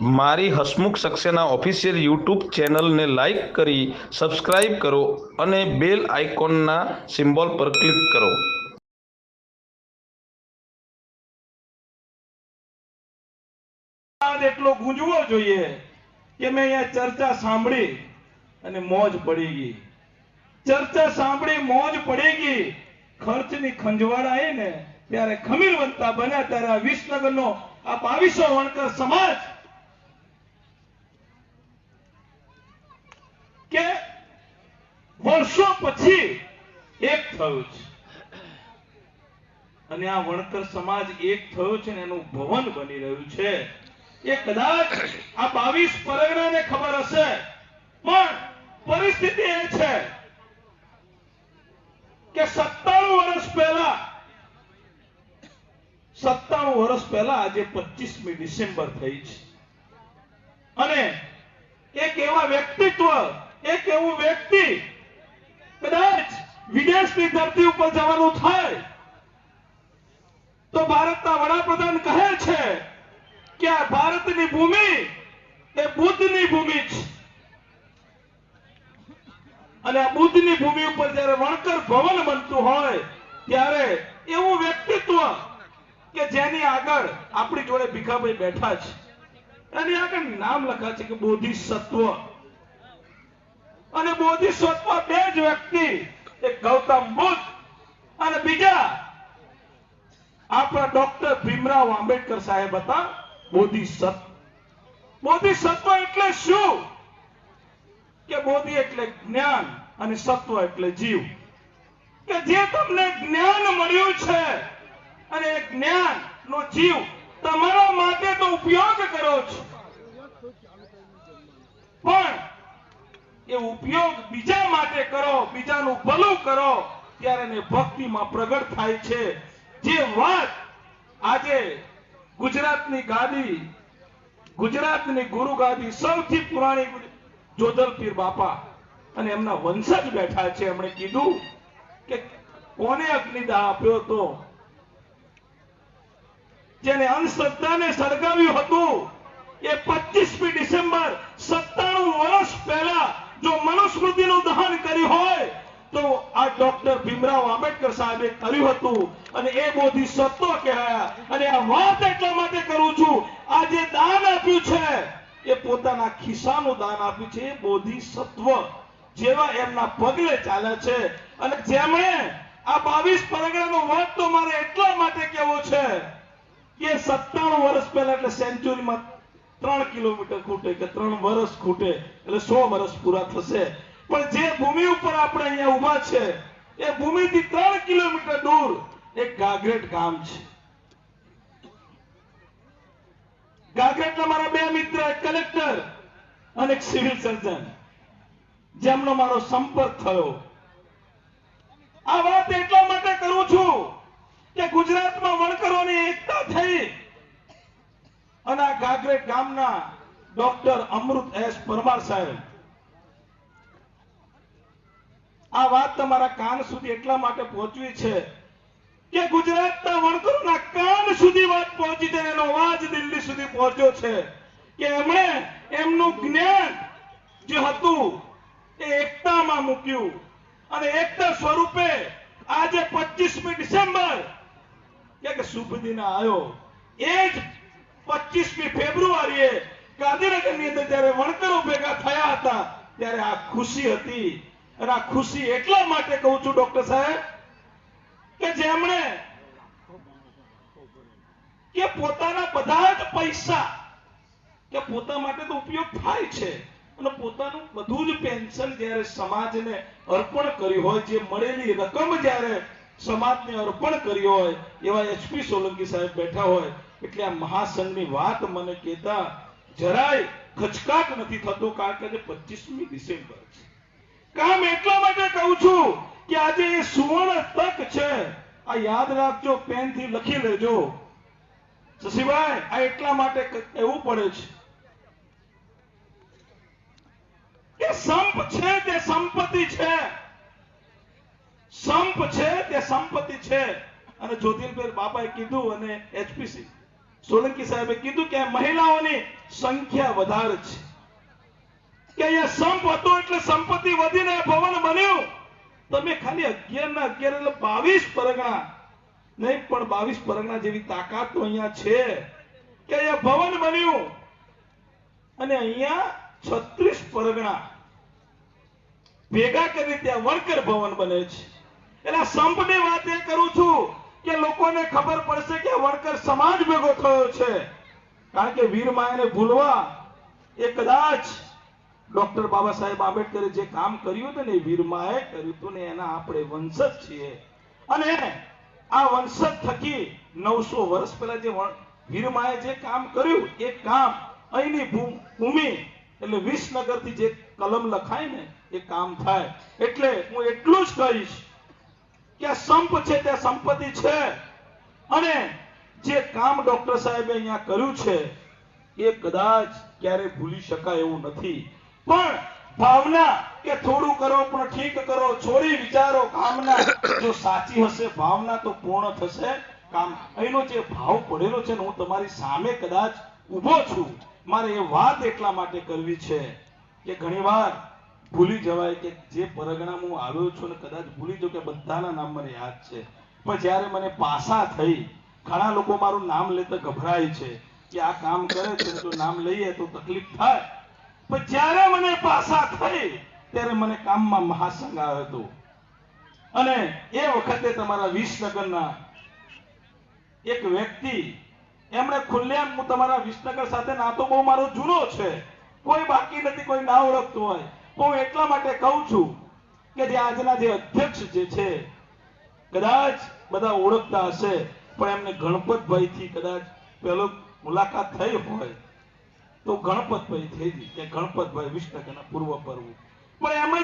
મારી Hasmukh Saxena official YouTube ચેનલને like કરી સબસ્ક્રાઇબ કરો અને બેલ આઇકોનના સિમ્બોલ પર ક્લિક કરો. એટલો ગુંજવો જોઈએ કે મેં અહીંયા ચર્ચા સાંભળી અને મોજ પડી ગઈ. ચર્ચા સાંભળી, મોજ પડી ગઈ. ખર્ચની ખંજવાળ આવી ને ત્યારે ખમીર વંતા બન્યા ત્યારે આ વિસનગરનો આ બાવીસો વણકર સમાજ કે વર્ષો પછી એક થયું છે. અને આ વણકર સમાજ એક થયો છે એનું ભવન બની રહ્યું છે. એ કદાચ આ બાવીસ પરગણાને ખબર હશે. પણ પરિસ્થિતિ એ છે કે સત્તાણું વર્ષ પહેલા, સત્તાણું વર્ષ પહેલા આજે પચીસમી ડિસેમ્બર થઈ છે. અને એક એવા વ્યક્તિત્વ, એક એવું વ્યક્તિ કદાચ વિદેશની ધરતી ઉપર જવાનું થાય, તો ભારતના વડાપ્રધાન કહે છે કે આ ભારતની ભૂમિ એ બુદ્ધની ભૂમિ છે અને આ બુદ્ધની ભૂમિ ઉપર જ્યારે વણકર ભવન બનતું હોય, ત્યારે એવું વ્યક્તિત્વ કે જેની આગળ આપણી જોડે ભીખાભાઈ બેઠા છે. એની આગળ નામ લખા છે કે બોધિસત્વ. બોધિસત્વ બે જ વ્યક્તિ, એક ગૌતમ બુદ્ધ અને બીજા આપણા ડોક્ટર ભીમરાવ આંબેડકર સાહેબ હતા બોધિસત્વ બોધિસત્વ એટલે શું? કે બોધિ એટલે જ્ઞાન અને સત્વ એટલે જીવ. કે જે તમને જ્ઞાન મળ્યું છે અને એ જ્ઞાન નો જીવ તમારા માટે તો ઉપયોગ કરો છો. પણ એ ઉપયોગ બીજા માટે કરો, બીજાનું ભલું કરો, ત્યારે એને ભક્તિમાં પ્રગટ થાય છે. જે વાત આજે ગુજરાતની ગાદી, ગુજરાતની ગુરુ ગાદી સૌથી પુરાણી જોધલપીર બાપા અને એમના વંશજ બેઠા છે. એમણે કીધું કે કોને અગ્નિદાહ આપ્યો હતો? જેને અંધશ્રદ્ધાને સળગાવ્યું હતું એ 25મી ડિસેમ્બર 97 વર્ષ પહેલા મનુસ્મૃતિનું દહન કર્યું હોય, તો આ ડોક્ટર ભીમરાવ આંબેડકર સાહેબે કર્યું હતું. અને એ બોધિસત્વ કહેવાયા. અને આ વાત એટલા માટે કરું છું, આ જે દાન આપ્યું છે, એ પોતાના ખિસ્સાનું દાન આપ્યું છે, એ બોધિસત્વ જેવા એમના પગલે ચાલે છે. અને જેમણે આ બાવીસ પરગણાનો વાત તો મારે એટલા માટે કહેવો છે, કે સત્તાણું વર્ષ પહેલા, એટલે સેન્ચુરીમાં ત્રણ કિલોમીટર ખૂટે કે ત્રણ વર્ષ ખૂટે, એટલે સો વર્ષ પૂરા થશે. પણ જે ભૂમિ ઉપર આપણે અહીંયા ઊભા છે, એ ભૂમિથી ત્રણ કિલોમીટર દૂર એક ગાગરેટ ગામ છે. ગાગરેટના મારા બે મિત્ર, એક કલેક્ટર અને એક સિવિલ સર્જન, જેમનો મારો સંપર્ક થયો. આ વાત એટલા માટે કરું છું કે ગુજરાતમાં વણકરોની એકતા થઈ. અને ગામના ડોક્ટર અમૃત એસ પરમાર સાહેબ. આ વાત તમારા કાન સુધી એટલા માટે પહોંચવી છે કે ગુજરાતના વણકરોના કાન સુધી વાત પહોંચી છે એનો અવાજ દિલ્હી સુધી પહોંચ્યો છે કે એમણે એમનું જ્ઞાન જે હતું એ એકતામાં મૂક્યું અને એકતા સ્વરૂપે આજે 25મી ડિસેમ્બર એક શુભ દિન આવ્યો એ જ 25મી ફેબ્રુઆરીએ ગાંધીનગરની અંદર જ્યારે વણકરો ભેગા થયા હતા, ત્યારે આ ખુશી હતી. અને આ ખુશી એટલા માટે કહું છું, ડોક્ટર સાહેબ, કે જેમણે કે પોતાના બધા જ પૈસા, કે પોતા માટે તો ઉપયોગ થાય છે, અને પોતાનું બધું જ પેન્શન જ્યારે સમાજને અર્પણ કર્યું હોય, જે મળેલી રકમ જ્યારે સમાજને અર્પણ કરી હોય, એવા એચપી સોલંકી સાહેબ બેઠા હોય એટલે આ મહાસંઘની વાત મને કહેતા જરાય ખચકાટ નથી થતો, કારણ કે 25મી ડિસેમ્બર છે. કામ એટલા માટે કહું છું કે આજે એ સુવર્ણ તક છે. આ યાદ રાખજો, પેનથી લખી લેજો. સસીભાઈ આ એટલા માટે કહેવું પડે છે. કે સંપ છે તે સંપત્તિ છે. સંપ છે તે સંપત્તિ છે. અને જ્યોતિર્બેન બાપાએ કીધું અને એચપીસી સોલંકી સાહેબે કીધું કે મહિલાઓની સંખ્યા વધારે છે. કે અહીંયા સંપ હતો એટલે સંપત્તિ વધીને ભવન બન્યું. તમે ખાલી અગિયાર ના અગિયાર એટલે બાવીસ પરગણા, નહીં પણ બાવીસ પરગણા જેવી તાકાત તો અહીંયા છે. કે અહીંયા ભવન બન્યું. અને અહીંયા છત્રીસ પરગણા ભેગા કરી ત્યાં વણકર ભવન બને છે. એટલે સંપની વાત એ કરું લોકોને ખબર પડશે કે વણકર સમાજ ભેગો થયો છે. કારણ કે વીર માયાને ભૂલવા એ કદાચ ડોક્ટર બાબા સાહેબ આંબેડકરે જે કામ કર્યું હતું ને એ વીર માએ કર્યું હતું ને એના આપણે વંશજ છીએ. અને આ વંશજ થકી નવસો વર્ષ પહેલા જે વણ- વીર માએ જે કામ કર્યું, એ કામ અહીંની ભૂમિ એટલે વિસનગરથી જે કલમ લખાય ને એ કામ થાય. એટલે હું એટલું જ કહીશ કે સંપ છે, તે સંપત્તિ છે. અને જે કામ ડોક્ટર સાહેબે અહીંયા કર્યું છે, એ કદાચ ક્યારે ભૂલી શકાય એવું નથી. પણ ભાવના કે થોડું કરો પણ ઠીક કરો, છોડી વિચારો, કામના. જો સાચી હશે, ભાવના તો પૂર્ણ થશે. કામ અહીંનો જે ભાવ પડેલો છે હું તમારી સામે કદાચ ઊભો છું. મારે એ વાત એટલા માટે કરવી છે કે ઘણીવાર ભૂલી જવાય કે જે પરગણામાં હું આવ્યો છું ને, કદાચ ભૂલી જાઉં કે બધાના નામ મને યાદ છે. પણ જ્યારે મને પાસા થઈ, ઘણા લોકો મારું નામ લેતા ગભરાય છે કે આ કામ કરે છે જો નામ લઈએ તો તકલીફ થાય. પણ જ્યારે મને પાસા થઈ, ત્યારે મને કામમાં મહાસંગ આવ્યો હતો. અને એ વખતે તમારા વિસનગરના એક વ્યક્તિ, એમણે ખુલ્લેઆમ હું તમારા વિસનગર સાથે નાતો બહુ મારો જૂનો છે, કોઈ બાકી નથી, કોઈ ના ઓળખતું હોય. હું એટલા માટે કહું છું કે જે આજના જે અધ્યક્ષ જે છે, કદાચ બધા ઓળખતા હશે, પણ એમને ગણપતભાઈ થી કદાચ પેલો મુલાકાત થઈ હોય, તો ગણપતભાઈ થઈ હતી કે ગણપતભાઈ વિસનગરના પૂર્વ પર્વ પણ એમણે